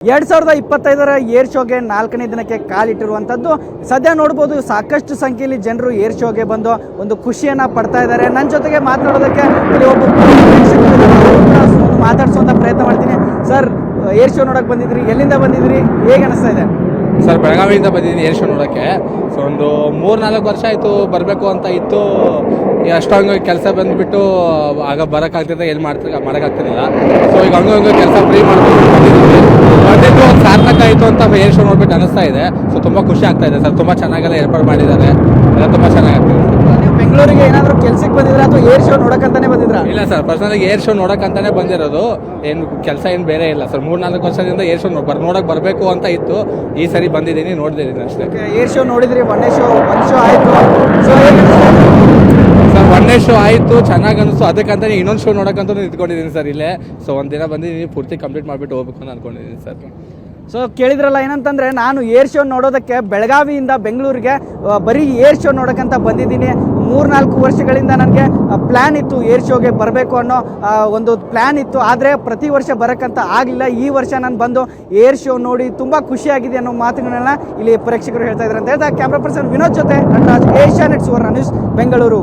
ಎರಡ್ ಸಾವಿರದ ಇಪ್ಪತ್ತೈದರ ಏರ್ ಶೋಗೆ ನಾಲ್ಕನೇ ದಿನಕ್ಕೆ ಕಾಲಿಟ್ಟಿರುವಂಥದ್ದು. ಸದ್ಯ ನೋಡ್ಬೋದು ಸಾಕಷ್ಟು ಸಂಖ್ಯೆಯಲ್ಲಿ ಜನರು ಏರ್ ಶೋಗೆ ಬಂದು ಒಂದು ಖುಷಿಯನ್ನ ಪಡ್ತಾ ಇದ್ದಾರೆ. ನನ್ನ ಜೊತೆಗೆ ಮಾತನಾಡೋದಕ್ಕೆ ಇಲ್ಲಿ ಒಬ್ಬ ಪ್ರಯತ್ನ ಮಾಡ್ತೀನಿ. ಸರ್, ಏರ್ ಶೋ ನೋಡಕ್ ಬಂದಿದ್ರಿ, ಎಲ್ಲಿಂದ ಬಂದಿದ್ರಿ, ಹೇಗೆ ಅನಿಸ್ತಾ ಇದೆ? ಸರ್, ಬೆಳಗಾವಿಯಿಂದ ಬಂದಿದ್ದೀನಿ ಏರ್ ಶೋ ನೋಡೋಕ್ಕೆ. ಸೊ, ಒಂದು ಮೂರು ನಾಲ್ಕು ವರ್ಷ ಆಯಿತು ಬರಬೇಕು ಅಂತ ಇತ್ತು. ಅಷ್ಟೊಂದು ಕೆಲಸ ಬಂದುಬಿಟ್ಟು ಆಗ ಬರೋಕ್ಕಾಗ್ತಿದ್ದ ಏನು ಮಾಡ್ತಾ ಮಾಡೋಕ್ಕಾಗ್ತಿರಲಿಲ್ಲ ಸೊ, ಈಗ ಹಂಗೆ ಹಂಗೆ ಕೆಲಸ ಫ್ರೀ ಬಂದಿದ್ದು ಆಯಿತು ಅಂತ ಏರ್ ಶೋ ನೋಡ್ಬಿಟ್ಟು ಅನಿಸ್ತಾ ಇದೆ. ಸೊ ತುಂಬ ಖುಷಿ ಆಗ್ತಾ ಇದೆ ಸರ್. ತುಂಬ ಚೆನ್ನಾಗೆಲ್ಲ ಏರ್ಪಾಡು ಮಾಡಿದ್ದಾರೆ. ಎಲ್ಲ ತುಂಬ ಚೆನ್ನಾಗಾಗ್ತಿದೆ ಬೆಂಗಳೂರಿಗೆ ಏನಾದರೂ ಕೆಲ್ಸಕ್ಕೆ ಬಂದಿದ್ರೆ ಅಥವಾ ಏರ್ ಶೋ ನೋಡಕ್ಕಂತಾನೆ ಬಂದಿದ್ರ? ಇಲ್ಲ ಸರ್ ಪರ್ಸನಲಾಗಿ ಏರ್ ಶೋ ನೋಡೋಕ್ಕಂತಾನೆ ಬಂದಿರೋದು. ಏನು ಕೆಲಸ ಏನು ಬೇರೆ ಇಲ್ಲ ಸರ್. ಮೂರು ನಾಲ್ಕು ವರ್ಷದಿಂದ ಏರ್ ಶೋ ಬರ್ ನೋಡೋಕೆ ಬರಬೇಕು ಅಂತ ಇತ್ತು. ಈ ಸರಿ ಬಂದಿದ್ದೀನಿ ನೋಡಿದ್ದೀನಿ ಅಷ್ಟೇ. ಏರ್ ಶೋ ನೋಡಿದ್ರಿ ಒನ್ ಶೋ ಒನ್ ಶೋ ಆಯ್ತು. ಸೊ ಸರ್ ಒಂದೇ ಶೋ ಆಯಿತು ಚೆನ್ನಾಗಿ ಅನಿಸ್ತು. ಅದಕ್ಕಂತಾನೆ ಇನ್ನೊಂದು ಶೋ ನೋಡೋಕ್ಕಂತೂ ನಿಂತ್ಕೊಂಡಿದ್ದೀನಿ ಸರ್ ಇಲ್ಲೇ. ಸೊ ಒಂದಿನ ದಿನ ಬಂದಿದ್ದೀನಿ ಪೂರ್ತಿ ಕಂಪ್ಲೀಟ್ ಮಾಡಿಬಿಟ್ಟು ಹೋಗ್ಬೇಕು ಅಂತ ಅನ್ಕೊಂಡಿದ್ದೀನಿ ಸರ್. ಸೊ ಕೇಳಿದ್ರಲ್ಲ ಏನಂತಂದ್ರೆ, ನಾನು ಏರ್ ಶೋ ನೋಡೋದಕ್ಕೆ ಬೆಳಗಾವಿಯಿಂದ ಬೆಂಗಳೂರಿಗೆ ಬರೀ ಏರ್ ಶೋ ನೋಡೋಕ್ಕಂತ ಬಂದಿದ್ದೀನಿ. ಮೂರ್ನಾಲ್ಕು ವರ್ಷಗಳಿಂದ ನನಗೆ ಪ್ಲ್ಯಾನ್ ಇತ್ತು ಏರ್ ಶೋಗೆ ಬರಬೇಕು ಅನ್ನೋ ಒಂದು ಪ್ಲ್ಯಾನ್ ಇತ್ತು. ಆದರೆ ಪ್ರತಿ ವರ್ಷ ಬರೋಕ್ಕಂತ ಆಗಲಿಲ್ಲ. ಈ ವರ್ಷ ನಾನು ಬಂದು ಏರ್ ಶೋ ನೋಡಿ ತುಂಬ ಖುಷಿಯಾಗಿದೆ ಅನ್ನೋ ಮಾತುಗಳನ್ನ ಇಲ್ಲಿ ಪ್ರೇಕ್ಷಕರು ಹೇಳ್ತಾ ಇದ್ದಾರೆ ಅಂತ ಹೇಳ್ತಾ ಕ್ಯಾಮ್ರಾ ಪರ್ಸನ್ ವಿನೋದ್ ಜೊತೆ Nataraj Asia net Suvarna news Bengaluru.